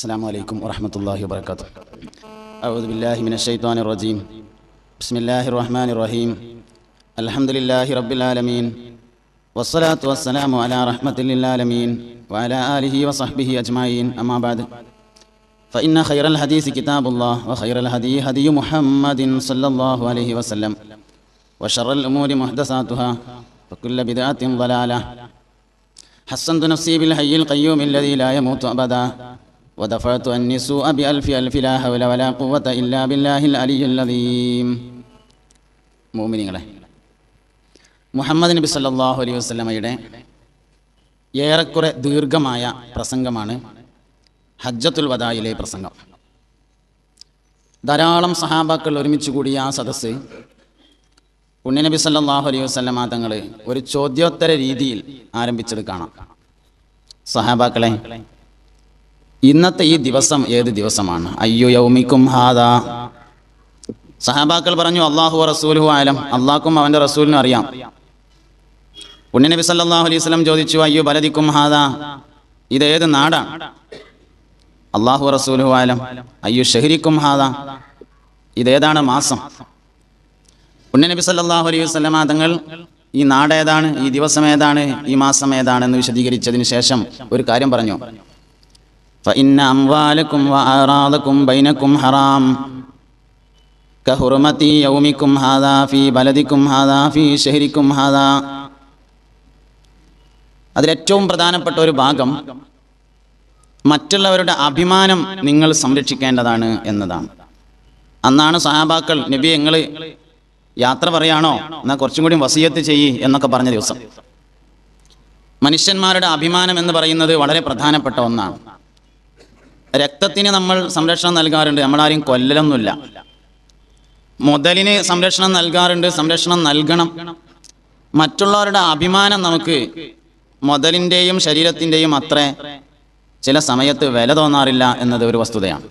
السلام عليكم ورحمة الله وبركاته. أعوذ بالله من الشيطان الرجيم. بسم الله الرحمن الرحيم. الحمد لله رب العالمين. والصلاة والسلام على رحمة للعالمين وعلى آله وصحبه أجمعين. أما بعد فإن خير الحديث كتاب الله وخير الهدي هدي محمد صلى الله عليه وسلم. وشر الأمور محدثاتها وكل بدعة ضلالة. حسنت نفسي بالحي القيوم الذي لا يموت أبدا. ودفعت أني السوء بألف ألف لا حول ولا قوة إلا بالله العلي العظيم. മോമിനിങ്ങളെ മുഹമ്മദ് നബി സല്ലാഹു അലൈഹി വസ്ലമയുടെ ഏറെക്കുറെ ദീർഘമായ പ്രസംഗമാണ് ഹജ്ജത്തുൽ വദായിലെ പ്രസംഗം. ധാരാളം സഹാബാക്കൾ ഒരുമിച്ച് കൂടിയ ആ സദസ്സ് പുണ്യനബി സല്ലാഹു അലൈഹി വസ്ലമ തങ്ങൾ ഒരു ചോദ്യോത്തര രീതിയിൽ ആരംഭിച്ചത് കാണാം. സഹാബാക്കളെ ഇന്നത്തെ ഈ ദിവസം ഏത് ദിവസമാണ്? അയ്യോ യൗമിക്കും ഹാദാ. സഹാബാക്കൾ പറഞ്ഞു അള്ളാഹു റസൂലു ആലം അള്ളാഹ്ക്കും അവന്റെ റസൂലിനും അറിയാം. ഉണ്ണിനബി സല്ലാഹു അലൈഹി സ്വലം ചോദിച്ചു അയ്യോ ബലദിക്കും ഹാദാ. ഇത് ഏത് നാടാണ് അള്ളാഹു റസൂലു ആലം അയ്യോ ഷഹരിക്കും ഹാദാ. ഇതേതാണ് മാസം? ഉണ്ണിനബി സല്ലാഹു അലൈഹി വസല്ലമ തങ്ങൾ ഈ നാടേതാണ് ഈ ദിവസം ഏതാണ്? ഈ മാസം ഏതാണ്? എന്ന് വിശദീകരിച്ചതിന് ശേഷം ഒരു കാര്യം പറഞ്ഞു. فإن أموالكم وأعراضكم بينكم حرام كحرمة يومكم هذا في بلدكم هذا في شهركم هذا അതിലേറ്റവും പ്രധാനപ്പെട്ട ഒരു ഭാഗം മറ്റുള്ളവരുടെ അഭിമാനം നിങ്ങൾ സംരക്ഷിക്കേണ്ടതാണ് എന്നതാണ് അന്നാണ് സഹാബാക്കൾ നബി നിങ്ങൾ യാത്ര പറയാണോ എന്നാൽ കുറച്ചും കൂടി വസീയത്ത് ചെയ്യ് എന്നൊക്കെ പറഞ്ഞ ദിവസം മനുഷ്യന്മാരുടെ അഭിമാനം എന്ന് പറയുന്നത് വളരെ പ്രധാനപ്പെട്ട ഒന്നാണ് രക്തത്തിന് നമ്മൾ സംരക്ഷണം നൽകാറുണ്ട്. നമ്മളാരും കൊല്ലലൊന്നുമില്ല. മുതലിന് സംരക്ഷണം നൽകാറുണ്ട്. സംരക്ഷണം നൽകണം. മറ്റുള്ളവരുടെ അഭിമാനം നമുക്ക് മുതലിന്റെയും ശരീരത്തിന്റെയും അത്ര ചില സമയത്ത് വില തോന്നാറില്ല എന്നത് ഒരു വസ്തുതയാണ്.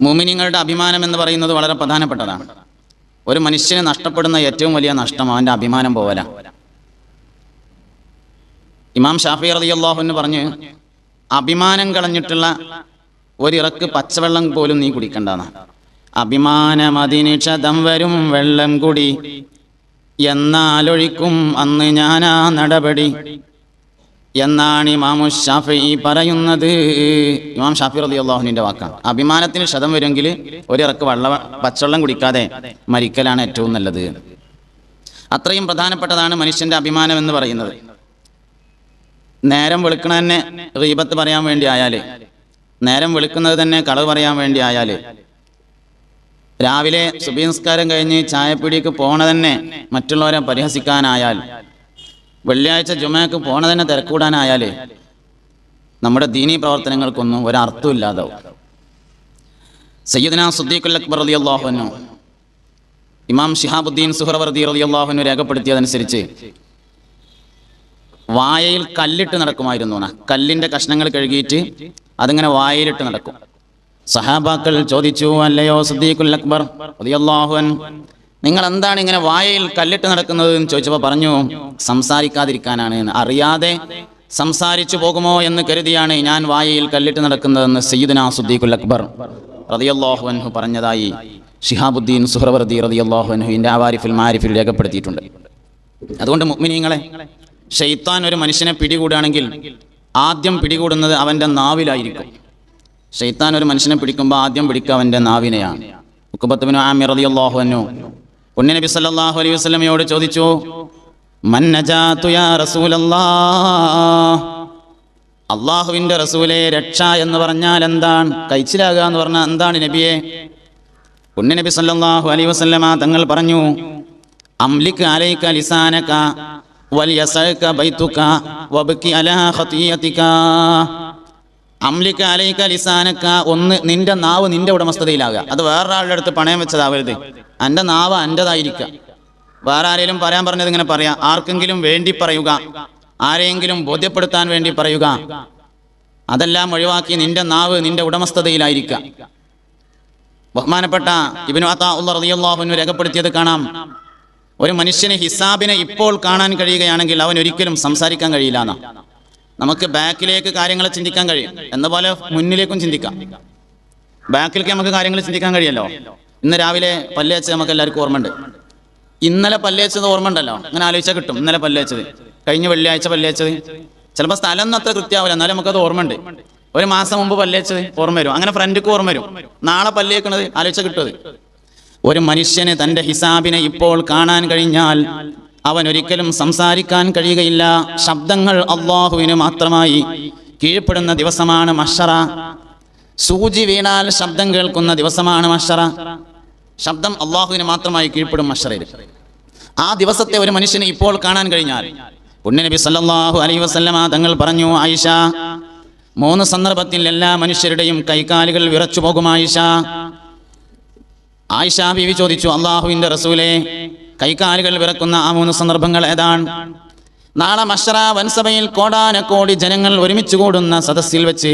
മുമിനിങ്ങളുടെ അഭിമാനം എന്ന് പറയുന്നത് വളരെ പ്രധാനപ്പെട്ടതാണ്. ഒരു മനുഷ്യന് നഷ്ടപ്പെടുന്ന ഏറ്റവും വലിയ നഷ്ടം അവന്റെ അഭിമാനം പോവല ഇമാം ഷാഫി റളിയല്ലാഹു അൻഹു പറഞ്ഞ് അഭിമാനം കളഞ്ഞിട്ടുള്ള ഒരിറക്ക് പച്ചവെള്ളം പോലും നീ കുടിക്കണ്ടെന്ന്. അഭിമാനമതിന് ക്ഷതം വരും വെള്ളം കുടി. എന്നാലൊഴിക്കും അന്ന് ഞാനാ നടപടി. എന്നാണ് ഇമാമു ഷാഫി പറയുന്നത്. ഇമാം ഷാഫി റതി അള്ളാഹുവിന്റെ വാക്കാണ് അഭിമാനത്തിന് ക്ഷതം വരുമെങ്കിൽ ഒരിറക്ക് വെള്ള പച്ചവെള്ളം കുടിക്കാതെ മരിക്കലാണ് ഏറ്റവും നല്ലത്. അത്രയും പ്രധാനപ്പെട്ടതാണ് മനുഷ്യന്റെ അഭിമാനം എന്ന് പറയുന്നത്. നേരം വെളുക്കണ തന്നെ റീബത്ത് പറയാൻ വേണ്ടി ആയാലേ. നേരം വെളുക്കുന്നത് തന്നെ കളവ് പറയാൻ വേണ്ടി ആയാലേ. രാവിലെ സുബീംസ്കാരം കഴിഞ്ഞ് ചായപ്പിടിക്ക് പോണ തന്നെ മറ്റുള്ളവരെ പരിഹസിക്കാനായാൽ. വെള്ളിയാഴ്ച ജുമയ്ക്ക് പോണ തന്നെ തിരക്കൂടാനായാൽ നമ്മുടെ ദീനീ പ്രവർത്തനങ്ങൾക്കൊന്നും ഒരർത്ഥം ഇല്ലാതാവും സയ്യിദ്ന സുദ്ദീഖുൽ അക്ബർ അള്ളാഹുനു ഇമാം ഷിഹാബുദ്ദീൻ സുഹറവർദി റതി അള്ളാഹുനു രേഖപ്പെടുത്തിയതനുസരിച്ച് വായയിൽ കല്ലിട്ട് നടക്കുമായിരുന്നു. കല്ലിന്റെ കഷ്ണങ്ങൾ കഴുകിയിട്ട് അതിങ്ങനെ വായയിലിട്ട് നടക്കും. സഹാബാക്കൾ ചോദിച്ചു അല്ലയോ സുദ്ദീഖുൽ അക്ബർ റളിയല്ലാഹുൻ നിങ്ങൾ എന്താണ് ഇങ്ങനെ വായയിൽ കല്ലിട്ട് നടക്കുന്നത് എന്ന് ചോദിച്ചപ്പോൾ പറഞ്ഞു സംസാരിക്കാതിരിക്കാനാണ് അറിയാതെ സംസാരിച്ചു പോകുമോ എന്ന് കരുതിയാണ് ഞാൻ വായയിൽ കല്ലിട്ട് നടക്കുന്നതെന്ന് സയ്യിദ്ന സുദ്ദീഖുൽ അക്ബർ റളിയല്ലാഹു അൻഹു പറഞ്ഞതായി ഷിഹാബുദ്ദീൻ സുഹ്റവർദി റളിയല്ലാഹു ഇന്റെ ആവാരിഫുൽ മാരിഫിൽ രേഖപ്പെടുത്തിയിട്ടുണ്ട്. അതുകൊണ്ട് മുഅ്മിനീങ്ങളെ ഷെയ്ത്താൻ ഒരു മനുഷ്യനെ പിടികൂടുകയാണെങ്കിൽ ആദ്യം പിടികൂടുന്നത് അവന്റെ നാവിലായിരിക്കും. ഷെയ്ത്താൻ ഒരു മനുഷ്യനെ പിടിക്കുമ്പോൾ ആദ്യം പിടിക്കുക അവന്റെ നാവിനെയാണ്. ഉക്കുബത്തുബിന് ആമിർ റളിയല്ലാഹു അൻഹു പുണ്യനബി സല്ലല്ലാഹു അലൈഹി വസ്ലമയോട് ചോദിച്ചു അള്ളാഹുവിന്റെ റസൂലെ രക്ഷ എന്ന് പറഞ്ഞാൽ എന്താണ്? കഴിച്ചിലാകുക എന്ന് പറഞ്ഞാൽ എന്താണ് നബിയെ? പുണ്യനബി സല്ലാഹു അലൈഹി വസല്ലമ തങ്ങൾ പറഞ്ഞു അംലിക് അലൈക ലിസാനക വലിയസക ബൈതുക വബ്കി അലാ ഖതിയതിക അംലിക അലൈക ലിസാനക ഒന്ന് നിന്റെ നാവ് നിന്റെ ഉടമസ്ഥതയിലാകുക. അത് വേറൊരാളുടെ അടുത്ത് പണയം വെച്ചതാവരുത്. എന്റെ നാവ് എന്റെതായിരിക്കുക വേറെ ആരെങ്കിലും പറയാൻ പറഞ്ഞത് ഇങ്ങനെ പറയാം. ആർക്കെങ്കിലും വേണ്ടി പറയുക. ആരെയെങ്കിലും ബോധ്യപ്പെടുത്താൻ വേണ്ടി പറയുക. അതെല്ലാം ഒഴിവാക്കി നിന്റെ നാവ് നിന്റെ ഉടമസ്ഥതയിലായിരിക്കുക. ബഹുമാനപ്പെട്ട ഇബിനു അത്താ റളിയല്ലാഹുവിനു രേഖപ്പെടുത്തിയത് കാണാം. ഒരു മനുഷ്യന് ഹിസാബിനെ ഇപ്പോൾ കാണാൻ കഴിയുകയാണെങ്കിൽ അവൻ ഒരിക്കലും സംസാരിക്കാൻ കഴിയില്ല എന്നാ നമുക്ക് ബാക്കിലേക്ക് കാര്യങ്ങൾ ചിന്തിക്കാൻ കഴിയും. എന്ന പോലെ മുന്നിലേക്കും ചിന്തിക്കാം. ബാക്കിലേക്ക് നമുക്ക് കാര്യങ്ങൾ ചിന്തിക്കാൻ കഴിയല്ലോ. ഇന്ന് രാവിലെ പല്ലേച്ച് നമുക്ക് എല്ലാവർക്കും ഓർമ്മയുണ്ട്. ഇന്നലെ പല്ലേച്ചത് ഓർമ്മ ഉണ്ടല്ലോ അങ്ങനെ ആലോചിച്ചാൽ കിട്ടും. ഇന്നലെ പല്ലേച്ചത്. കഴിഞ്ഞ വെള്ളിയാഴ്ച പല്ലേച്ചത്. ചിലപ്പോൾ സ്ഥലം ഒന്നും അത്ര കൃത്യമാവില്ല. എന്നാലും നമുക്കത് ഓർമ്മയുണ്ട്. ഒരു മാസം മുമ്പ് പല്ലേച്ചത് ഓർമ്മ വരും. അങ്ങനെ ഫ്രണ്ടിക്ക് ഓർമ്മ വരും. നാളെ പല്ലേക്കണത് ആലോചിച്ചാൽ കിട്ടും ഒരു മനുഷ്യന് തന്റെ ഹിസാബിനെ ഇപ്പോൾ കാണാൻ കഴിഞ്ഞാൽ അവൻ ഒരിക്കലും സംസാരിക്കാൻ കഴിയുകയില്ല. ശബ്ദങ്ങൾ അള്ളാഹുവിന് മാത്രമായി കീഴ്പ്പെടുന്ന ദിവസമാണ് മഷറ. സൂചി വീണാൽ ശബ്ദം കേൾക്കുന്ന ദിവസമാണ് മഷറ. ശബ്ദം അള്ളാഹുവിന് മാത്രമായി കീഴ്പ്പെടും മഷറയിൽ. ആ ദിവസത്തെ ഒരു മനുഷ്യന് ഇപ്പോൾ കാണാൻ കഴിഞ്ഞാൽ പുണ്യനബി സല്ലാഹു അലൈ വസല്ലമ തങ്ങൾ പറഞ്ഞു ആയിഷ മൂന്ന് സന്ദർഭത്തിൽ എല്ലാ മനുഷ്യരുടെയും കൈകാലുകൾ വിറച്ചു പോകും ആയിഷ. ആയിഷ ബീവി ചോദിച്ചു അള്ളാഹുവിന്റെ റസൂലെ കൈകാലുകൾ വിറക്കുന്ന ആ മൂന്ന് സന്ദർഭങ്ങൾ ഏതാണ്? നാളെ മഷറ വൻസഭയിൽ കോടാനക്കോടി ജനങ്ങൾ ഒരുമിച്ച് കൂടുന്ന സദസ്സിൽ വെച്ച്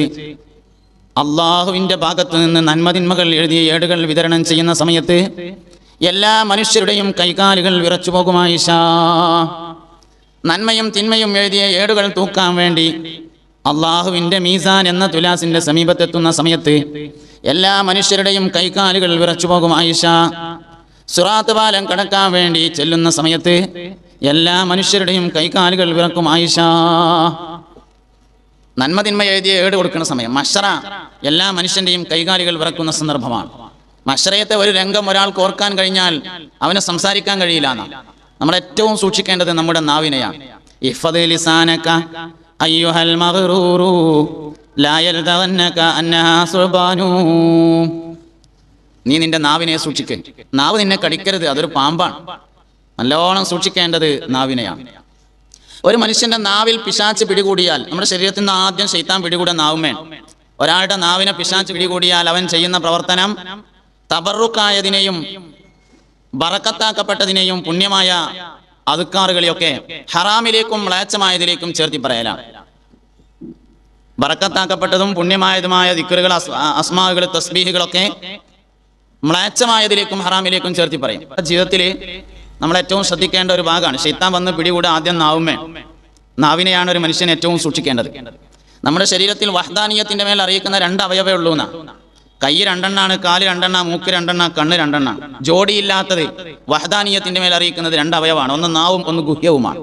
അള്ളാഹുവിന്റെ ഭാഗത്തു നിന്ന് നന്മതിന്മകൾ എഴുതിയ ഏടുകൾ വിതരണം ചെയ്യുന്ന സമയത്ത് എല്ലാ മനുഷ്യരുടെയും കൈകാലുകൾ വിറച്ചു പോകും ആയിഷ. നന്മയും തിന്മയും എഴുതിയ ഏടുകൾ തൂക്കാൻ വേണ്ടി അള്ളാഹുവിന്റെ മീസാൻ എന്ന തുലാസിന്റെ സമീപത്തെത്തുന്ന സമയത്ത് എല്ലാ മനുഷ്യരുടെയും കൈകാലുകൾ വിറച്ചു പോകും ആയിഷ. സുറാത്ത് പാലം കടക്കാൻ വേണ്ടി ചെല്ലുന്ന സമയത്ത് എല്ലാ മനുഷ്യരുടെയും കൈകാലുകൾ വിറക്കും ആയിഷ. നന്മതിന്മ എഴുതിയ ഏട് കൊടുക്കുന്ന സമയം. മഷറ എല്ലാ മനുഷ്യന്റെയും കൈകാലുകൾ വിറക്കുന്ന സന്ദർഭമാണ്. മഷറയത്തെ ഒരു രംഗം ഒരാൾക്ക് ഓർക്കാൻ കഴിഞ്ഞാൽ അവന് സംസാരിക്കാൻ കഴിയില്ല നമ്മൾ ഏറ്റവും സൂക്ഷിക്കേണ്ടത് നമ്മുടെ നാവിനെയാണ്. അയ്യുഹൽ നീ നിന്റെ നാവിനെ സൂക്ഷിക്ക്. നാവ് നിന്നെ കടിക്കരുത് അതൊരു പാമ്പാണ്. നല്ലോണം സൂക്ഷിക്കേണ്ടത് നാവിനെയാണ്. ഒരു മനുഷ്യന്റെ നാവിൽ പിശാച്ച് പിടികൂടിയാൽ നമ്മുടെ ശരീരത്തിൽ നിന്ന് ആദ്യം ശൈത്താൻ പിടികൂടെ നാവുമേ ഒരാളുടെ നാവിനെ പിശാച്ച് പിടികൂടിയാൽ അവൻ ചെയ്യുന്ന പ്രവർത്തനം തബറുക്കായതിനെയും ബറക്കത്താക്കപ്പെട്ടതിനെയും പുണ്യമായ അതുക്കാറുകളെയൊക്കെ ഹറാമിലേക്കും മ്ലേച്ഛമായതിലേക്കും ചേർത്തി പറയലാണ്. ബറക്കത്താക്കപ്പെട്ടതും പുണ്യമായതുമായ ദിക്കറുകൾ അസ്മാവുകൾ തസ്ബീഹുകളൊക്കെ മ്ലേച്ഛമായതിലേക്കും ഹറാമിലേക്കും ചേർത്തി പറയും. ജീവിതത്തിൽ നമ്മൾ ഏറ്റവും ശ്രദ്ധിക്കേണ്ട ഒരു ഭാഗമാണ്. ശൈത്താൻ വന്ന് പിടികൂടെ ആദ്യം നാവുമേ നാവിനെയാണ് ഒരു മനുഷ്യൻ ഏറ്റവും സൂക്ഷിക്കേണ്ടത്. നമ്മുടെ ശരീരത്തിൽ വഹദാനീയത്തിന്റെ മേൽ അറിയിക്കുന്ന രണ്ട് അവയവേ ഉള്ളൂ എന്നാ. കൈ രണ്ടെണ്ണാണ് കാൽ രണ്ടെണ്ണ മൂക്ക് രണ്ടെണ്ണ കണ്ണ് രണ്ടെണ്ണ. ജോഡിയില്ലാത്തത് വഹദാനീയത്തിന്റെ മേൽ അറിയിക്കുന്നത് രണ്ട് അവയവാണ് ഒന്ന് നാവും ഒന്ന് ഗുഹ്യവുമാണ്.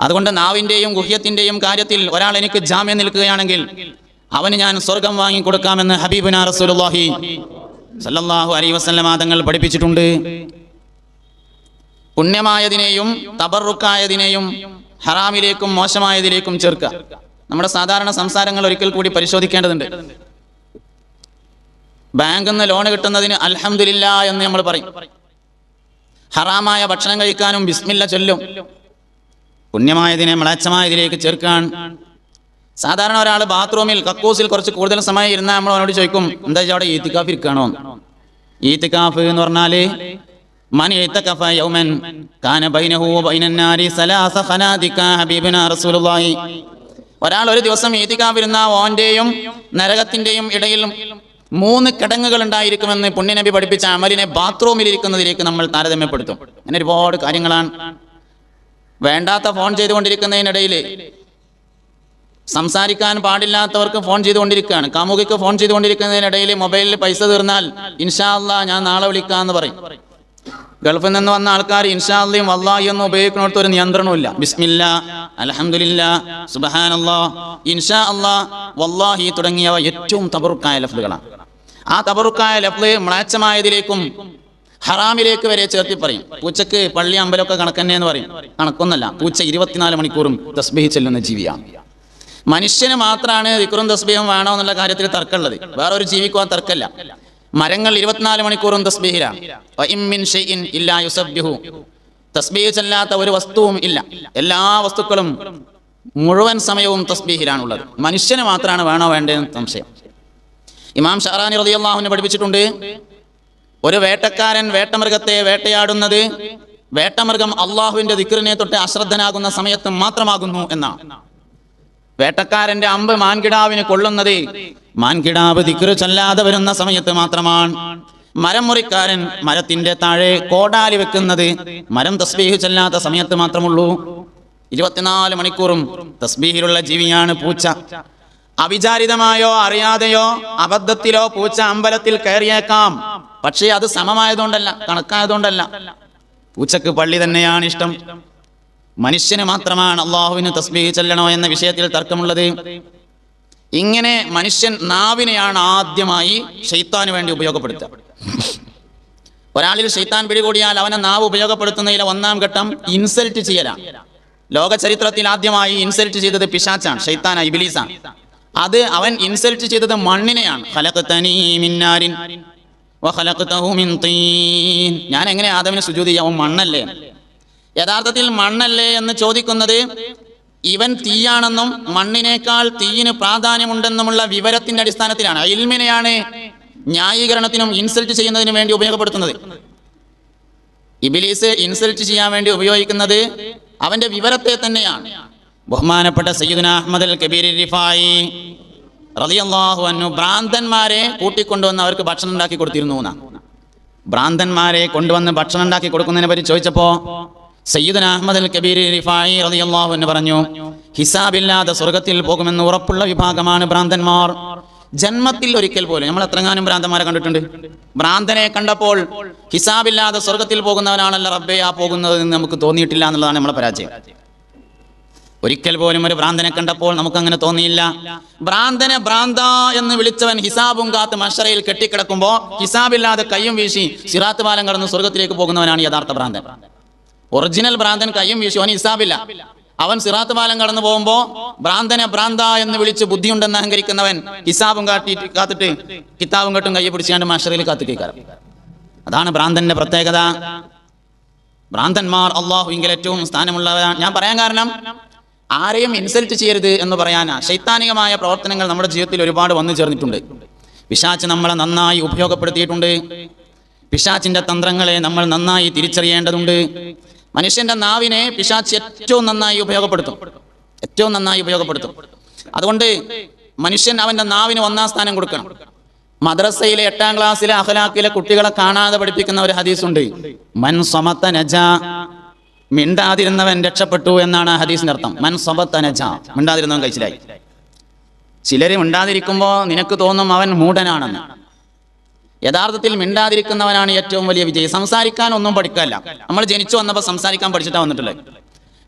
അതുകൊണ്ട് നാവിന്റെയും ഗുഹ്യത്തിന്റെയും കാര്യത്തിൽ ഒരാൾ എനിക്ക് ജാമ്യം നിൽക്കുകയാണെങ്കിൽ അവന് ഞാൻ സ്വർഗം വാങ്ങിക്കൊടുക്കാമെന്ന് ഹബീബുന റസൂലുള്ളാഹി സല്ലല്ലാഹു അലൈഹി വസല്ലമ തങ്ങൾ പഠിപ്പിച്ചിട്ടുണ്ട്. പുണ്യമായതിനെയും തബറുക്കായതിനെയും ഹറാമിലേക്കും മോശമായതിലേക്കും ചേർക്കുക. നമ്മുടെ സാധാരണ സംസാരങ്ങൾ ഒരിക്കൽ കൂടി പരിശോധിക്കേണ്ടതുണ്ട്. ബാങ്കിൽ നിന്ന് ലോൺ കിട്ടുന്നതിന് അൽഹംദുലില്ലാ എന്ന് നമ്മൾ പറയും. ഹറാമായ ഭക്ഷണം കഴിക്കാനും ബിസ്മില്ല ചൊല്ലും. പുണ്യമായതിനെ മ്ലേച്ഛമായതിലേക്ക് ചേർക്കാൻ. സാധാരണ ഒരാൾ ബാത്റൂമിൽ കക്കൂസിൽ കുറച്ച് കൂടുതൽ സമയം ഇരുന്നാൽ നമ്മൾ അവനോട് ചോദിക്കും എന്താ അവിടെ ഈത്തിക്കാഫ് ഇരിക്കണോ? ഈത്തിക്കാഫ് എന്ന് റസൂലുള്ളാഹി. ഒരാൾ ഒരു ദിവസം ഈതിക്കാവിരുന്ന ഓന്റെയും നരകത്തിന്റെയും ഇടയിൽ മൂന്ന് കിടങ്ങുകൾ ഉണ്ടായിരിക്കുമെന്ന് പുണ്യനബി പഠിപ്പിച്ച അമലിനെ ബാത്റൂമിൽ ഇരിക്കുന്നതിലേക്ക് നമ്മൾ താരതമ്യപ്പെടുത്തും. അങ്ങനെ ഒരുപാട് കാര്യങ്ങളാണ്. വേണ്ടാത്ത ഫോൺ ചെയ്തുകൊണ്ടിരിക്കുന്നതിനിടയിൽ സംസാരിക്കാൻ പാടില്ലാത്തവർക്ക് ഫോൺ ചെയ്തുകൊണ്ടിരിക്കുകയാണ്. കാമുകിക്ക് ഫോൺ ചെയ്തുകൊണ്ടിരിക്കുന്നതിനിടയിൽ മൊബൈലിൽ പൈസ തീർന്നാൽ ഇൻഷാ ഞാൻ നാളെ വിളിക്കാന്ന് പറയും. ഗൾഫിൽ നിന്ന് വന്ന ആൾക്കാർ ഇൻഷാല്ലയും വല്ലാഹി എന്ന് ഉപയോഗിക്കുന്നിടത്ത് ഒരു നിയന്ത്രണമില്ല ബിസ്മില്ല അലഹമുല്ല സുബഹാനല്ലാ ഇൻഷാ അല്ലാ വല്ലാഹി തുടങ്ങിയവ ഏറ്റവും തബറുക്കായ ലഫ്ലുകളാണ് ആ തബറുക്കായ ലഫ്ല് മ്ലേച്ഛമായതിലേക്കും ഹറാമിലേക്ക് വരെ ചേർത്തി പറയും. പൂച്ചക്ക് പള്ളി അമ്പലമൊക്കെ കണക്കന്നെ എന്ന് പറയും. കണക്കൊന്നല്ല. പൂച്ച ഇരുപത്തിനാല് മണിക്കൂറും തസ്ബീഹ് ചെല്ലുന്ന ജീവിയാണ്. മനുഷ്യന് മാത്രമാണ് വിക്രം തസ്ബീഹും വേണോ എന്നുള്ള കാര്യത്തിൽ തർക്കമുള്ളത്. വേറെ ഒരു ജീവിക്കും ആ തർക്കമല്ല. മരങ്ങൾ ഇരുപത്തിനാല് മണിക്കൂറും തസ്ബീഹിലാണ്. തസ്ബീഹ് ചെല്ലാത്ത ഒരു വസ്തുവും ഇല്ല. എല്ലാ വസ്തുക്കളും മുഴുവൻ സമയവും തസ്ബീഹിലാണുള്ളത്. മനുഷ്യന് മാത്രമാണ് വേണോ വേണ്ടതെന്ന് സംശയം. ഇമാം ഷഹറാനി അൻഹു പഠിപ്പിച്ചിട്ടുണ്ട്. ഒരു വേട്ടക്കാരൻ വേട്ടമൃഗത്തെ വേട്ടയാടുന്നത് വേട്ടമൃഗം അള്ളാഹുവിന്റെ ദിക്റിനെ തൊട്ട് അശ്രദ്ധനാകുന്ന സമയത്ത് മാത്രമാകുന്നു എന്നാണ് വേട്ടക്കാരന്റെ അമ്പ് മാൻകിടാവിന് കൊള്ളുന്നത് മാൻകിടാവ് ദിക്റ് ചൊല്ലാതെ വരുന്ന സമയത്ത് മാത്രമാണ്. മരം മുറിക്കാരൻ മരത്തിന്റെ താഴെ കോടാലി വെക്കുന്നത് മരം തസ്ബീഹ് ചെല്ലാത്ത സമയത്ത് മാത്രമുള്ളൂ. ഇരുപത്തിനാല് മണിക്കൂറും തസ്ബീഹിലുള്ള ജീവിയാണ് പൂച്ച. അവിചാരിതമായോ അറിയാതെയോ അബദ്ധത്തിലോ പൂച്ച അമ്പലത്തിൽ കയറിയേക്കാം. പക്ഷേ അത് സമമായതുകൊണ്ടല്ല കണക്കായതുകൊണ്ടല്ല. പൂച്ചക്ക് പള്ളി തന്നെയാണ് ഇഷ്ടം. മനുഷ്യന് മാത്രമാണ് അള്ളാഹുവിന് തസ്ബീഹ് ചെല്ലണോ എന്ന വിഷയത്തിൽ തർക്കമുള്ളത്. ഇങ്ങനെ മനുഷ്യൻ നാവിനെയാണ് ആദ്യമായി ഷെയ്ത്താന് വേണ്ടി ഉപയോഗപ്പെടുത്തുക. ഒരാളിൽ ഷെയ്ത്താൻ പിടികൂടിയാൽ അവനെ നാവ് ഉപയോഗപ്പെടുത്തുന്നതിലെ ഒന്നാം ഘട്ടം ഇൻസൾട്ട് ചെയ്യലാണ്. ലോക ചരിത്രത്തിൽ ആദ്യമായി ഇൻസൾട്ട് ചെയ്തത് പിശാച്ചാണ് ഷെയ്ത്താൻ ഇബിലീസാണ്. അത് അവൻ ഇൻസൾട്ട് ചെയ്തത് മണ്ണിനെയാണ്. ഞാൻ എങ്ങനെ ആദമിനെ സുജൂതി ചെയ്യാം? മണ്ണല്ലേ? യഥാർത്ഥത്തിൽ മണ്ണല്ലേ എന്ന് ചോദിക്കുന്നത് ഇവൻ തീയാണെന്നും മണ്ണിനേക്കാൾ തീയിന് പ്രാധാന്യമുണ്ടെന്നുമുള്ള വിവരത്തിന്റെ അടിസ്ഥാനത്തിലാണ്. ഇൽമിനെയാണ് ന്യായീകരണത്തിനും ഇൻസൾട്ട് ചെയ്യുന്നതിനും വേണ്ടി ഉപയോഗപ്പെടുത്തുന്നത്. ഇബിലീസ് ഇൻസൾട്ട് ചെയ്യാൻ വേണ്ടി ഉപയോഗിക്കുന്നത് അവന്റെ വിവരത്തെ തന്നെയാണ്. ബഹുമാനപ്പെട്ട സയ്യിദുന അഹമ്മദ് അൽ കബീർ റിഫായി റളിയല്ലാഹു അൻഹു ഭ്രാന്തന്മാരെ കൂട്ടിക്കൊണ്ടുവന്ന് അവർക്ക് ഭക്ഷണം ഉണ്ടാക്കി കൊടുത്തിരുന്നു എന്നാ ഭ്രാന്തന്മാരെ കൊണ്ടുവന്ന് ഭക്ഷണം ഉണ്ടാക്കി കൊടുക്കുന്നതിനെ പറ്റി ചോദിച്ചപ്പോ സയ്യിദ് അഹമ്മദ് അൽ കബീർ അൻഹു പറഞ്ഞു ഹിസാബില്ലാതെ സ്വർഗത്തിൽ പോകുമെന്ന് ഉറപ്പുള്ള വിഭാഗമാണ് ഭ്രാന്തന്മാർ. ജന്മത്തിൽ ഒരിക്കൽ പോലും നമ്മൾ എത്രങ്ങാനും ഭ്രാന്തന്മാരെ കണ്ടിട്ടുണ്ട്. ഭ്രാന്തനെ കണ്ടപ്പോൾ ഹിസാബില്ലാതെ സ്വർഗത്തിൽ പോകുന്നവനാണല്ലോ റബ്ബെ ആ പോകുന്നത് എന്ന് നമുക്ക് തോന്നിയിട്ടില്ല എന്നുള്ളതാണ് നമ്മളെ പരാജയം. ഒരിക്കൽ പോലും ഒരു ഭ്രാന്തനെ കണ്ടപ്പോൾ നമുക്ക് അങ്ങനെ തോന്നിയില്ല. ഭ്രാന്തനെ ഭ്രാന്ത എന്ന് വിളിച്ചവൻ ഹിസാബും കാത്ത് മഷറയിൽ കെട്ടിക്കിടക്കുമ്പോ ഹിസാബില്ലാതെ കയ്യും വീശി സിറാത്ത് പാലം കടന്ന് സ്വർഗത്തിലേക്ക് പോകുന്നവനാണ് യഥാർത്ഥ ഭ്രാന്തൻ. ഒറിജിനൽ ഭ്രാന്തൻ കയ്യും വീശി അവൻ ഹിസാബില്ല. അവൻ സിറാത്ത് പാലം കടന്നു പോകുമ്പോ ഭ്രാന്തനെ ഭ്രാന്ത എന്ന് വിളിച്ച് ബുദ്ധിയുണ്ടെന്ന് അഹങ്കരിക്കുന്നവൻ ഹിസാബും കാട്ടി കാത്തിട്ട് കിതാബും കെട്ടും കയ്യെ പിടിച്ചാണ്ട് മഷറയിൽ കാത്തു കേൾക്കാറ് അതാണ് ഭ്രാന്തന്റെ പ്രത്യേകത. ഭ്രാന്തന്മാർ അള്ളാഹുങ്കിൽ ഏറ്റവും സ്ഥാനമുള്ളവരാണ് ഞാൻ പറയാൻ കാരണം ആരെയും ഇൻസൾട്ട് ചെയ്യരുത് എന്ന് പറയാനാ ശൈത്താനികമായ പ്രവർത്തനങ്ങൾ നമ്മുടെ ജീവിതത്തിൽ ഒരുപാട് വന്നു ചേർന്നിട്ടുണ്ട്. പിശാച്ച് നമ്മളെ നന്നായി ഉപയോഗപ്പെടുത്തിയിട്ടുണ്ട്. പിശാച്ചിന്റെ തന്ത്രങ്ങളെ നമ്മൾ നന്നായി തിരിച്ചറിയേണ്ടതുണ്ട്. മനുഷ്യന്റെ നാവിനെ പിശാച്ച് ഏറ്റവും നന്നായി ഉപയോഗപ്പെടുത്തും. ഏറ്റവും നന്നായി ഉപയോഗപ്പെടുത്തും. അതുകൊണ്ട് മനുഷ്യൻ അവന്റെ നാവിന് ഒന്നാം സ്ഥാനം കൊടുക്കണം. മദ്രസയിലെ എട്ടാം ക്ലാസ്സിലെ അഖലാക്കിലെ കുട്ടികളെ കാണാതെ പഠിപ്പിക്കുന്ന ഒരു ഹദീസുണ്ട്. മൻ സമത്ത നജ മിണ്ടാതിരുന്നവൻ രക്ഷപ്പെട്ടു എന്നാണ് ഹദീസിന്റെ അർത്ഥം. മൻ സമത്ത മിണ്ടാതിരുന്നവൻ കഴിച്ചിലായി. ചിലര് മിണ്ടാതിരിക്കുമ്പോൾ നിനക്ക് തോന്നും അവൻ മൂഢനാണെന്ന്. യഥാർത്ഥത്തിൽ മിണ്ടാതിരിക്കുന്നവനാണ് ഏറ്റവും വലിയ വിജയം. സംസാരിക്കാൻ ഒന്നും പഠിക്കല്ല. നമ്മൾ ജനിച്ചു വന്നപ്പോൾ സംസാരിക്കാൻ പഠിച്ചിട്ടാ വന്നിട്ടുള്ളത്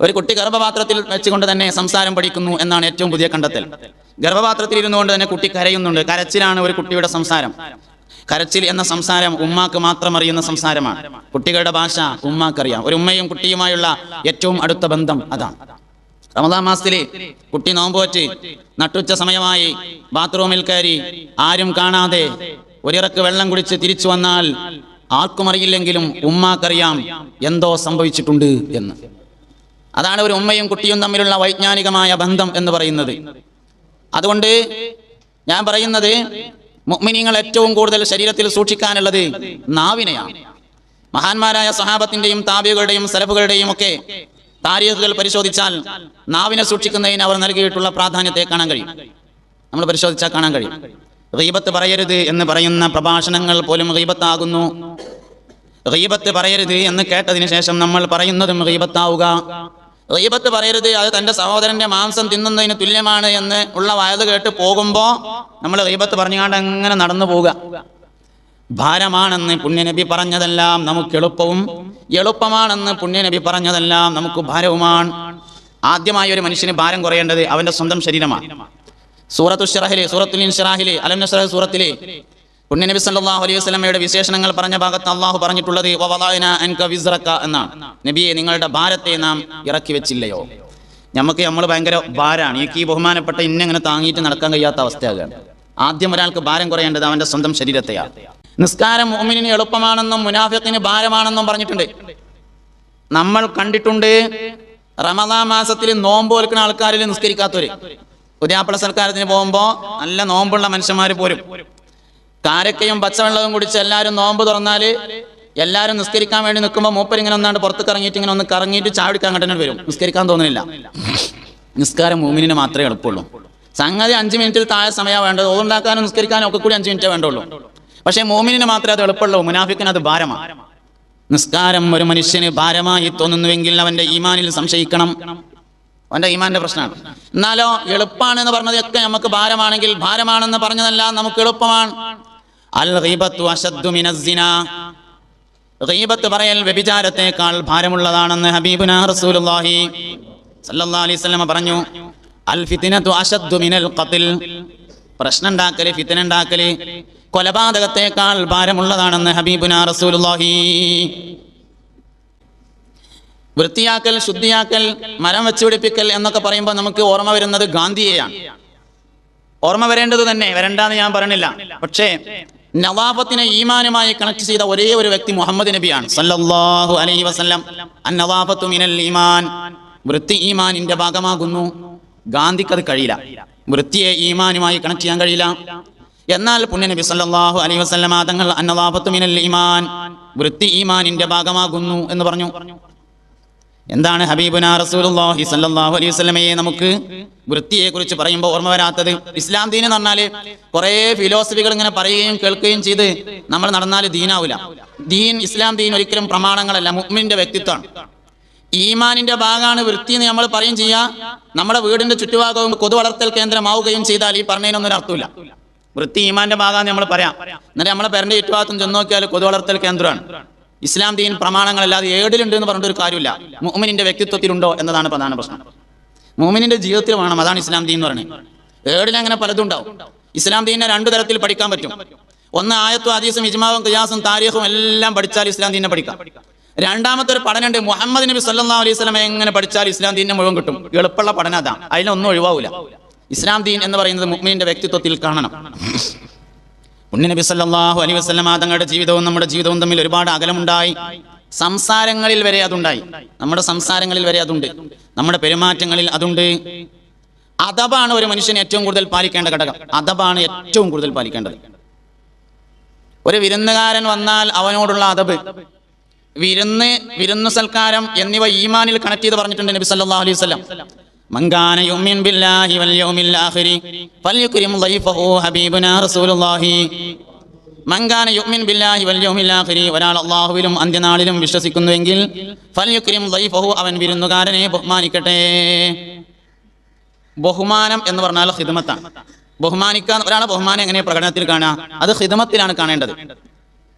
ഒരു കുട്ടി ഗർഭപാത്രത്തിൽ വെച്ചുകൊണ്ട് തന്നെ സംസാരം പഠിക്കുന്നു എന്നാണ് ഏറ്റവും പുതിയ കണ്ടെത്തൽ. ഗർഭപാത്രത്തിൽ ഇരുന്നുകൊണ്ട് തന്നെ കുട്ടി കരയുന്നുണ്ട്. കരച്ചിലാണ് ഒരു കുട്ടിയുടെ സംസാരം. കരച്ചിൽ എന്ന സംസാരം ഉമ്മാക്ക് മാത്രം അറിയുന്ന സംസാരമാണ്. കുട്ടികളുടെ ഭാഷ ഉമ്മാക്കറിയാം. ഒരു ഉമ്മയും കുട്ടിയുമായുള്ള ഏറ്റവും അടുത്ത ബന്ധം അതാണ് റമദാൻ മാസത്തിൽ കുട്ടി നോമ്പ് വച്ച് നട്ടുച്ച സമയമായി ബാത്റൂമിൽ കയറി ആരും കാണാതെ ഒരിറക്ക് വെള്ളം കുടിച്ച് തിരിച്ചു വന്നാൽ ആർക്കും അറിയില്ലെങ്കിലും ഉമ്മാക്കറിയാം എന്തോ സംഭവിച്ചിട്ടുണ്ട് എന്ന്. അതാണ് ഒരു ഉമ്മയും കുട്ടിയും തമ്മിലുള്ള വൈജ്ഞാനികമായ ബന്ധം എന്ന് പറയുന്നത്. അതുകൊണ്ട് ഞാൻ പറയുന്നത് മുഅ്മിനീങ്ങൾ ഏറ്റവും കൂടുതൽ ശരീരത്തിൽ സൂക്ഷിക്കാനുള്ളത് നാവിനെയാണ്. മഹാന്മാരായ സഹാബത്തിന്റെയും താബികളുടെയും സലഫുകളുടെയും ഒക്കെ താരീഖുകൾ പരിശോധിച്ചാൽ നാവിനെ സൂക്ഷിക്കുന്നതിന് അവർ നൽകിയിട്ടുള്ള പ്രാധാന്യത്തെ കാണാൻ കഴിയും. നമ്മൾ പരിശോധിച്ചാൽ കാണാൻ കഴിയും. റീബത്ത് പറയരുത് എന്ന് പറയുന്ന പ്രഭാഷണങ്ങൾ പോലും റീബത്താകുന്നു റീബത്ത് പറയരുത് എന്ന് കേട്ടതിന് ശേഷം നമ്മൾ പറയുന്നതും ഗീബത്താവുക. ഗീബത്ത് പറയരുത് അത് തന്റെ സഹോദരന്റെ മാംസം തിന്നുന്നതിന് തുല്യമാണ് എന്ന് ഉള്ള വയത് കേട്ട് പോകുമ്പോൾ നമ്മൾ റീബത്ത് പറഞ്ഞുകൊണ്ട് എങ്ങനെ നടന്നു പോവുക. ഭാരമാണെന്ന് പുണ്യനബി പറഞ്ഞതെല്ലാം നമുക്ക് എളുപ്പവും എളുപ്പമാണെന്ന് പുണ്യനബി പറഞ്ഞതെല്ലാം നമുക്ക് ഭാരവുമാണ്. ആദ്യമായി ഒരു മനുഷ്യന് ഭാരം കുറയേണ്ടത് അവന്റെ സ്വന്തം ശരീരമാണ്. സൂറത്തു ഷിറഹിലെ സൂറത്തുൽ ഇൻഷിറാഹിലെ അലം സൂറത്തിലെ പുണ്യനബി സല്ലാഹു അലൈഹി വസ്ലമയുടെ വിശേഷണങ്ങൾ പറഞ്ഞ ഭാഗത്ത് അള്ളാഹു പറഞ്ഞിട്ടുള്ളത് എന്നാണ്. നബിയെ നിങ്ങളുടെ ഭാരത്തെ നാം ഇറക്കി വെച്ചില്ലയോ? നമുക്ക് നമ്മൾ ഭയങ്കര ഭാരാണ്. എനിക്ക് ഈ ബഹുമാനപ്പെട്ട ഇന്നെങ്ങനെ താങ്ങിയിട്ട് നടക്കാൻ കഴിയാത്ത അവസ്ഥയാകാണ് ആദ്യം ഒരാൾക്ക് ഭാരം കുറയേണ്ടത് അവന്റെ സ്വന്തം ശരീരത്തെയാണ്. നിസ്കാരം മോമിനിന് എളുപ്പമാണെന്നും മുനാഫിഖിന് ഭാരമാണെന്നും പറഞ്ഞിട്ടുണ്ട്. നമ്മൾ കണ്ടിട്ടുണ്ട് റമദാ മാസത്തിൽ നോമ്പ് ഒരുക്കുന്ന ആൾക്കാരിൽ നിസ്കരിക്കാത്തവര്. പുതിയാപ്പള സൽക്കാരത്തിന് പോകുമ്പോൾ നല്ല നോമ്പുള്ള മനുഷ്യന്മാർ പോരും. കാരക്കയും പച്ചവെള്ളവും കുടിച്ച് എല്ലാവരും നോമ്പ് തുറന്നാൽ എല്ലാവരും നിസ്കരിക്കാൻ വേണ്ടി നിൽക്കുമ്പോൾ മൂപ്പർ ഇങ്ങനെ ഒന്നാണ്ട് പുറത്ത് കറങ്ങിയിട്ട് ഇങ്ങനെ ഒന്ന് കറങ്ങിയിട്ട് ചാവിടിക്കാൻ കണ്ടു വരും. നിസ്കരിക്കാൻ തോന്നുന്നില്ല. നിസ്കാരം മൂമിനിന് മാത്രമേ എളുപ്പമുള്ളൂ. സംഗതി അഞ്ച് മിനിറ്റിൽ താഴെ സമയമാണ് വേണ്ടത്. ഓതുണ്ടാക്കാനും നിസ്കരിക്കാനും ഒക്കെ കൂടി അഞ്ച് മിനിറ്റേ വേണ്ടുള്ളൂ. പക്ഷേ മോമിനിന് മാത്രമേ അത് എളുപ്പമുള്ളൂ. മുനാഫിക്കിന് അത് ഭാരമാണ് നിസ്കാരം ഒരു മനുഷ്യന് ഭാരമായി തോന്നുന്നുവെങ്കിൽ അവന്റെ ഈമാനിൽ സംശയിക്കണം. അവന്റെ ഈമാന്റെ പ്രശ്നമാണ്. എന്നാലോ എളുപ്പമാണെന്ന് പറഞ്ഞതൊക്കെ നമുക്ക് ഭാരമാണെങ്കിൽ ഭാരമാണെന്ന് പറഞ്ഞതല്ല നമുക്ക് എളുപ്പമാണ്. അൽ ഗീബത്ത് പറയൽ വ്യഭിചാരത്തെക്കാൾ ഭാരമുള്ളതാണെന്ന് ഹബീബുന റസൂലുള്ളാഹി സല്ലല്ലാഹു അലൈഹി വസല്ലം പറഞ്ഞു. അൽ ഫിത്നതു അശദ്ദു മിനൽ ഖത്ൽ. പ്രശ്നം ഉണ്ടാക്കൽ ഫിത്ന ഉണ്ടാക്കൽ കൊലപാതകത്തെക്കാൾ ഭാരമുള്ളതാണെന്ന് ഹബീബുന റസൂലുള്ളാഹി. വൃത്തിയാക്കൽ ശുദ്ധിയാക്കൽ മരം വെച്ച് പിടിപ്പിക്കൽ എന്നൊക്കെ പറയുമ്പോൾ നമുക്ക് ഓർമ്മ വരുന്നത് ഗാന്ധിയെയാണ്. ഓർമ്മ വരേണ്ടത് തന്നെ വരണ്ടെന്ന് ഞാൻ പറഞ്ഞില്ല. പക്ഷേ നവാഫത്തിനെ ഈമാനുമായി കണക്ട് ചെയ്ത ഒരേ ഒരു വ്യക്തി മുഹമ്മദ് നബിയാണ്. സല്ലല്ലാഹു അലൈഹി വസല്ലം. മിനൽ ഈമാൻ. വൃത്തി ഈമാനിന്റെ ഭാഗമാകുന്നു. ഗാന്ധിക്ക് അത് കഴിയില്ല. വൃത്തിയെ ഈമാനുമായി കണക്ട് ചെയ്യാൻ കഴിയില്ല. എന്നാൽ പുണ്യനബി സല്ലല്ലാഹു അലൈഹി വസല്ലമ തങ്ങൾ അന്നവാഫത്തു മിനൽ ഈമാൻ. വൃത്തി ഈമാനിന്റെ ഭാഗമാകുന്നു എന്ന് പറഞ്ഞു. എന്താണ് ഹബീബുന റസൂലുള്ളാഹി സല്ലല്ലാഹു അലൈഹി വസല്ലമയെ നമുക്ക് വൃത്തിയെ കുറിച്ച് പറയുമ്പോൾ ഓർമ്മ വരാത്തത്? ഇസ്ലാം ദീൻ എന്ന് പറഞ്ഞാൽ കുറേ ഫിലോസഫികൾ ഇങ്ങനെ പറയുകയും കേൾക്കുകയും ചെയ്ത് നമ്മൾ നടന്നാൽ ദീനാവില്ല ദീൻ ഇസ്ലാം ദീൻ ഒരിക്കലും പ്രമാണങ്ങളല്ല മുഅ്മിന്റെ വ്യക്തിത്വമാണ്. ഈമാനിന്റെ ഭാഗമാണ് വൃത്തി എന്ന് നമ്മൾ പറയും ചെയ്യാ. നമ്മുടെ വീടിന്റെ ചുറ്റുഭാഗവും കൊതു വളർത്തൽ കേന്ദ്രമാവുകയും ചെയ്താൽ ഈ പറഞ്ഞതിനൊന്നും അർത്ഥമില്ല വൃത്തി ഈമാന്റെ ഭാഗമാണ് നമ്മൾ പറയാം. എന്നിട്ട് നമ്മളെ പേരന്റെ ചുറ്റുഭാഗത്തും ചെന്ന് നോക്കിയാൽ കൊതു വളർത്തൽ കേന്ദ്രമാണ്. ഇസ്ലാം ദീൻ പ്രമാണങ്ങളല്ലാതെ ഏടിലുണ്ട് എന്ന് പറഞ്ഞിട്ട് ഒരു കാര്യമില്ല. മുഅ്മിനിന്റെ വ്യക്തിത്വത്തിലുണ്ടോ എന്നതാണ് പ്രധാന പ്രശ്നം. മുഅ്മിനിന്റെ ജീവിതത്തിൽ വേണം അതാണ് ഇസ്ലാം ദീൻ എന്ന് പറയുന്നത്. ഏടിൽ അങ്ങനെ പലതും ഉണ്ടാവും. ഇസ്ലാം ദീനെ രണ്ടു തരത്തിൽ പഠിക്കാൻ പറ്റും. ഒന്ന് ആയത്തും അതീസും ഇജ്മാവും ഖിയാസും താരീഖും എല്ലാം പഠിച്ചാൽ ഇസ്ലാം ദീനെ പഠിക്കാം. രണ്ടാമത്തെ ഒരു പഠനമുണ്ട് മുഹമ്മദ് നബി സല്ലല്ലാഹു അലൈഹി സ്വലം എങ്ങനെ പഠിച്ചാൽ ഇസ്ലാം ദീനെ മുഴുവൻ കിട്ടും? എളുപ്പമുള്ള പഠനം അതാണ്. അതിനൊന്നും ഒഴിവാവില്ല ഇസ്ലാം ദീൻ എന്ന് പറയുന്നത് മുഅ്മിനിന്റെ വ്യക്തിത്വത്തിൽ കാണണം. പുണ്യനബി സല്ലാഹു അലൈഹി വസല്ലമ തങ്ങളുടെ ജീവിതവും നമ്മുടെ ജീവിതവും തമ്മിൽ ഒരുപാട് അകലമുണ്ടായി. സംസാരങ്ങളിൽ വരെ അതുണ്ടായി. നമ്മുടെ സംസാരങ്ങളിൽ വരെ അതുണ്ട്. നമ്മുടെ പെരുമാറ്റങ്ങളിൽ അതുണ്ട്. അതബാണ് ഒരു മനുഷ്യൻ ഏറ്റവും കൂടുതൽ പാലിക്കേണ്ട ഘടകം. അതബാണ് ഏറ്റവും കൂടുതൽ പാലിക്കേണ്ടത്. ഒരു വിരുന്നുകാരൻ വന്നാൽ അവനോടുള്ള അതബ് വിരുന്ന് വിരുന്നു സൽക്കാരം എന്നിവ ഈമാനിൽ കണക്ട് ചെയ്ത് പറഞ്ഞിട്ടുണ്ട് നബി സല്ലാ അലൈഹി മങ്കാന യുമിൻ ബില്ലാഹി വൽ യൗമിൽ ആഖിരി ഫൽയുക്രിം ളൈഫഹു ഹബീബുനാ റസൂലുള്ളാഹി മങ്കാന യുമിൻ ബില്ലാഹി വൽ യൗമിൽ ആഖിരി ഒരാൾ അള്ളാഹുവിലും അന്ത്യനാളിലും വിശ്വസിക്കുന്നുവെങ്കിൽ ഫൽയുക്രിം ളൈഫഹു അവൻ വിരുന്നുകാരനെ ബഹുമാനിക്കട്ടെ. ബഹുമാനം എന്ന് പറഞ്ഞാൽ ഹിദമത്താണ് ബഹുമാനിക്കാൻ ഒരാളെ ബഹുമാനം എങ്ങനെ പ്രകടനത്തിൽ കാണുക അത് ഹിദമത്തിലാണ് കാണേണ്ടത്.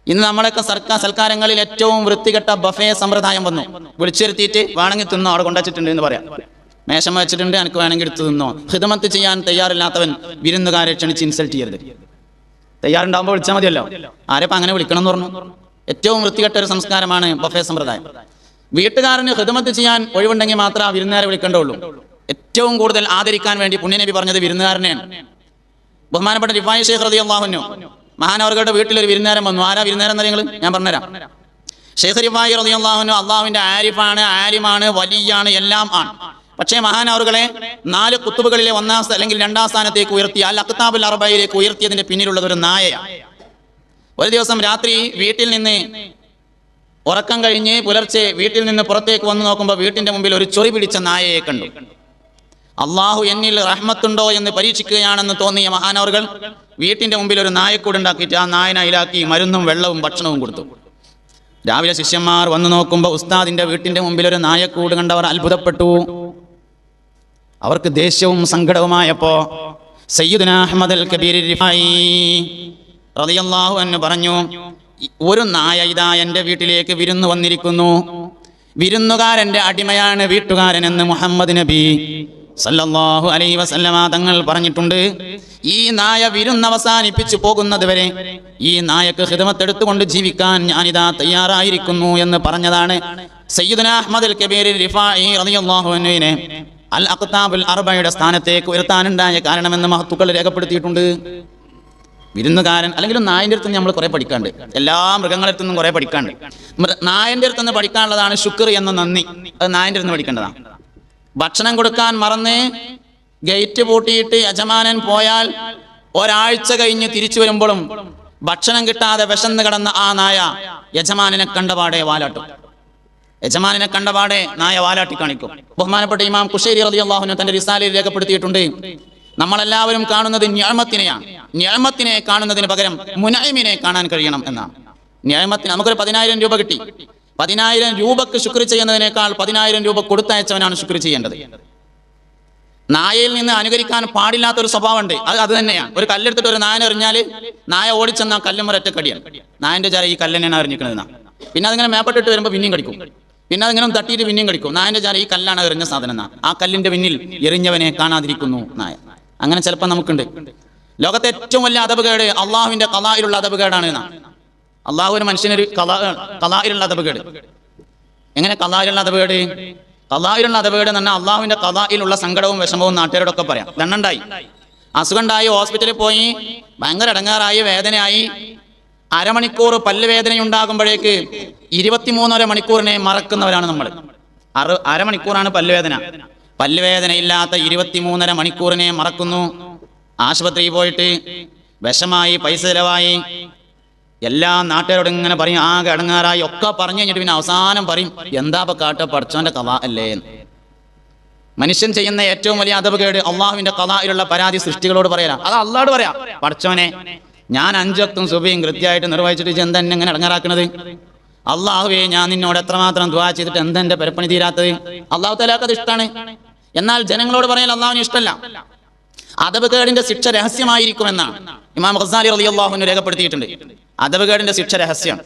ഇന്ന് നമ്മളൊക്കെ സർക്കാർ സൽക്കാരങ്ങളിൽ ഏറ്റവും വൃത്തികെട്ട ബഫേ സമ്പ്രദായം വന്നു. വിളിച്ചിരുത്തിയിട്ട് വേണമെങ്കിൽ തിന്നോ അവിടെ കൊണ്ടുവച്ചിട്ടുണ്ട് എന്ന് പറയാം. മേശം വെച്ചിട്ടുണ്ട് എനിക്ക് വേണമെങ്കിൽ എടുത്തു നിന്നോ ഹിതമത്ത് ചെയ്യാൻ തയ്യാറില്ലാത്തവൻ വിരുന്നുകാരെ ക്ഷണിച്ച് ഇൻസൾട്ട് ചെയ്യരുത്. തയ്യാറുണ്ടാകുമ്പോൾ വിളിച്ചാൽ മതിയല്ലോ. ആരെപ്പം അങ്ങനെ വിളിക്കണം എന്ന് പറഞ്ഞു. ഏറ്റവും വൃത്തികെട്ട ഒരു സംസ്കാരമാണ് ബഫേ സമ്പ്രദായം. വീട്ടുകാരന് ഹിതമത്ത് ചെയ്യാൻ ഒഴിവുണ്ടെങ്കിൽ മാത്രമേ ആ വിരുന്നുകാരെ വിളിക്കേണ്ടുള്ളൂ. ഏറ്റവും കൂടുതൽ ആദരിക്കാൻ വേണ്ടി പുണ്യനബി പറഞ്ഞത് വിരുന്നുകാരനെയാണ് ബഹുമാനപ്പെട്ട റിഫായി ഷേഖ് റതി അള്ളാഹുനു മഹാനവർഗയുടെ വീട്ടിൽ ഒരു വിരുന്നേരം വന്നു. ആരാ വിരുന്നേരം എന്ന് നിങ്ങൾ ഞാൻ പറഞ്ഞുതരാം. ഷേഖ് റിഫായി റതി അള്ളാഹുനു അള്ളാഹുവിന്റെ ആരിഫാണ് ആരിമാണ് വലിയാണ് എല്ലാം ആണ്. പക്ഷേ മഹാനവറുകളെ നാല് കുത്തുബുകളിലെ ഒന്നാം അല്ലെങ്കിൽ രണ്ടാം സ്ഥാനത്തേക്ക് ഉയർത്തി അൽ അക്താബുൽ അറബയിലേക്ക് ഉയർത്തിയതിന്റെ പിന്നിലുള്ളത് ഒരു നായയാണ് ഒരു ദിവസം രാത്രി വീട്ടിൽ നിന്ന് ഉറക്കം കഴിഞ്ഞ് പുലർച്ചെ വീട്ടിൽ നിന്ന് പുറത്തേക്ക് വന്നു നോക്കുമ്പോൾ വീട്ടിന്റെ മുമ്പിൽ ഒരു ചൊറി പിടിച്ച നായയെ കണ്ടു. അള്ളാഹു എന്നിൽ റഹ്മത്തുണ്ടോ എന്ന് പരീക്ഷിക്കുകയാണെന്ന് തോന്നിയ മഹാനവറുകൾ വീട്ടിന്റെ മുമ്പിൽ ഒരു നായക്കൂടുണ്ടാക്കിയിട്ട് ആ നായനെ ഇലാക്കി മരുന്നും വെള്ളവും ഭക്ഷണവും കൊടുത്തു. രാവിലെ ശിഷ്യന്മാർ വന്നു നോക്കുമ്പോൾ ഉസ്താദിന്റെ വീട്ടിന്റെ മുമ്പിൽ ഒരു നായക്കൂട് കണ്ടവർ അത്ഭുതപ്പെട്ടു. അവർക്ക് ദേഷ്യവും സങ്കടവുമായപ്പോ സയ്യിദുന അഹമ്മദ് അൽ കബീർ റളിയല്ലാഹു അൻഹു പറഞ്ഞു "ഇ- ഒരു നായ ഇതാ എന്റെ വീട്ടിലേക്ക് വിരുന്ന് വന്നിരിക്കുന്നു. വിരുന്നുകാരന്റെ അടിമയാണ് വീട്ടുകാരൻ എന്ന് മുഹമ്മദ് നബി സല്ലല്ലാഹു അലൈ വസല്ലമ തങ്ങൾ പറഞ്ഞിട്ടുണ്ട്. ഈ നായ വിരുന്ന് അവസാനിപ്പിച്ചു പോകുന്നത് വരെ ഈ നായക്ക് ഹിതമത്തെടുത്തുകൊണ്ട് ജീവിക്കാൻ ഞാനിതാ തയ്യാറായിരിക്കുന്നു എന്ന് പറഞ്ഞതാണ് സയ്യിദുന അഹമ്മദ് അൽ കബീർ റിഫായി റളിയല്ലാഹു അൻഹുവിനെ. അൽ അഖ്താബുൽ അർബയുടെ സ്ഥാനത്തേക്ക് ഉയർത്താനുണ്ടായ കാരണമെന്ന് മഹത്തുക്കൾ രേഖപ്പെടുത്തിയിട്ടുണ്ട്. വിരുന്നുകാരൻ അല്ലെങ്കിൽ നായന്റെ അടുത്ത് നമ്മൾ കുറെ പഠിക്കാണ്ട് എല്ലാ മൃഗങ്ങളുടെ അടുത്തുനിന്നും കുറെ പഠിക്കാണ്ട് നായന്റെ അടുത്ത് നിന്ന് പഠിക്കാനുള്ളതാണ് ശുക്ർ എന്ന നന്ദി. അത് നായന്റെ അടുത്ത് പഠിക്കേണ്ടതാണ്. ഭക്ഷണം കൊടുക്കാൻ മറന്ന് ഗേറ്റ് പൂട്ടിയിട്ട് യജമാനൻ പോയാൽ ഒരാഴ്ച കഴിഞ്ഞ് തിരിച്ചു വരുമ്പോഴും ഭക്ഷണം കിട്ടാതെ വിശന്ന് കിടന്ന ആ നായ യജമാനനെ കണ്ടപാടെ വാലാട്ടും. യജമാനെ കണ്ടപാടെ നായ വാലാട്ടി കാണിക്കും. ബഹുമാനപ്പെട്ട ഇമാം കുഷേരി റതി അള്ളാഹുന തന്റെ റിസാലയിൽ രേഖപ്പെടുത്തിയിട്ടുണ്ട്. നമ്മളെല്ലാവരും കാണുന്നത് ഞാമത്തിനെയാണ് ഞാമത്തിനെ കാണുന്നതിന് പകരം മുനൈമിനെ കാണാൻ കഴിയണം എന്നാണ് ഞാമത്തിന് നമുക്കൊരു പതിനായിരം രൂപ കിട്ടി. പതിനായിരം രൂപക്ക് ശുക്രി ചെയ്യുന്നതിനേക്കാൾ പതിനായിരം രൂപ കൊടുത്തയച്ചവനാണ് ശുക്രി ചെയ്യേണ്ടത്. നായയിൽ നിന്ന് അനുകരിക്കാൻ പാടില്ലാത്ത ഒരു സ്വഭാവമുണ്ട്. അത് അത് തന്നെയാണ് ഒരു കല്ലെടുത്തിട്ട് ഒരു നായനെ എറിഞ്ഞാൽ നായ ഓടിച്ചെന്ന കല്ലും ഒറ്റ കടിയാണ് നായന്റെ ചാര ഈ കല്ലെന്നെയാണ് അറിഞ്ഞിരിക്കുന്നത് പിന്നെ അതിങ്ങനെ മേപ്പെട്ടിട്ട് വരുമ്പോൾ പിന്നെയും കടിക്കും. പിന്നെ അതിങ്ങനെ തട്ടിയിട്ട് പിന്നെയും കടിക്കും നായന്റെ ചാര ഈ കല്ലാണ് എറിഞ്ഞ സാധനം എന്നാ. ആ കല്ലിന്റെ പിന്നിൽ എറിഞ്ഞവനെ കാണാതിരിക്കുന്നു നായ അങ്ങനെ ചിലപ്പോൾ നമുക്കുണ്ട്. ലോകത്തെ ഏറ്റവും വലിയ അതപകേട് അള്ളാഹുവിന്റെ കലായിലുള്ള അതപകേടാണ് എന്നാ. അള്ളാഹു ഒരു മനുഷ്യനൊരു കലാ കലായിലുള്ള അതപകേട് എങ്ങനെ കലായിലുള്ള അതപകേട് കലായിലുള്ള അതപകേട് എന്ന് അള്ളാഹുവിന്റെ കലായിലുള്ള സങ്കടവും വിഷമവും നാട്ടുകാരോടൊക്കെ പറയാം. രണ്ടുണ്ടായി അസുഖമുണ്ടായി ഹോസ്പിറ്റലിൽ പോയി ഭയങ്കര ഇടങ്ങാറായി വേദനയായി അരമണിക്കൂർ പല്ലുവേദനയുണ്ടാകുമ്പോഴേക്ക് ഇരുപത്തിമൂന്നര മണിക്കൂറിനെ മറക്കുന്നവരാണ് നമ്മൾ. അറു അരമണിക്കൂറാണ് പല്ലുവേദന. പല്ലുവേദനയില്ലാത്ത ഇരുപത്തിമൂന്നര മണിക്കൂറിനെ മറക്കുന്നു. ആശുപത്രിയിൽ പോയിട്ട് വിഷമായി പൈസ ചിലവായി. എല്ലാ നാട്ടുകാരോടും ഇങ്ങനെ പറയും ആകെ അടങ്ങാറായി ഒക്കെ പറഞ്ഞു കഴിഞ്ഞിട്ട് പിന്നെ അവസാനം പറയും എന്താ കാട്ട പഠിച്ചോന്റെ കഥ അല്ലേ? മനുഷ്യൻ ചെയ്യുന്ന ഏറ്റവും വലിയ അധപകേട് അള്ളാഹുവിന്റെ കഥയിലുള്ള പരാതി സൃഷ്ടികളോട് പറയാ അത് അള്ളാഹോട് പറയാം പഠിച്ചോനെ ഞാൻ അഞ്ചൊത്തും സുബയും കൃത്യമായിട്ട് നിർവഹിച്ചിട്ട് ഇജ്ജ് എങ്ങനെ ഇങ്ങനെ അടങ്ങാറാക്കണത് അള്ളാഹുവേ ഞാൻ നിന്നോട് എത്രമാത്രം ദ്വാ ചെയ്തിട്ട് എന്താ പരപ്പണി പെരപ്പണി തീരാത്തത്? അള്ളാഹു തലാക്കത് ഇഷ്ടമാണ് എന്നാൽ ജനങ്ങളോട് പറയാൻ അള്ളാഹുവിന് ഇഷ്ടമല്ല അദബുകേടിന്റെ ശിക്ഷ രഹസ്യമായിരിക്കുമെന്നാണ്. ഇമാം ഖസാലി റളിയല്ലാഹു അൻഹു രേഖപ്പെടുത്തിയിട്ടുണ്ട്. അദബുകേടിന്റെ ശിക്ഷ രഹസ്യം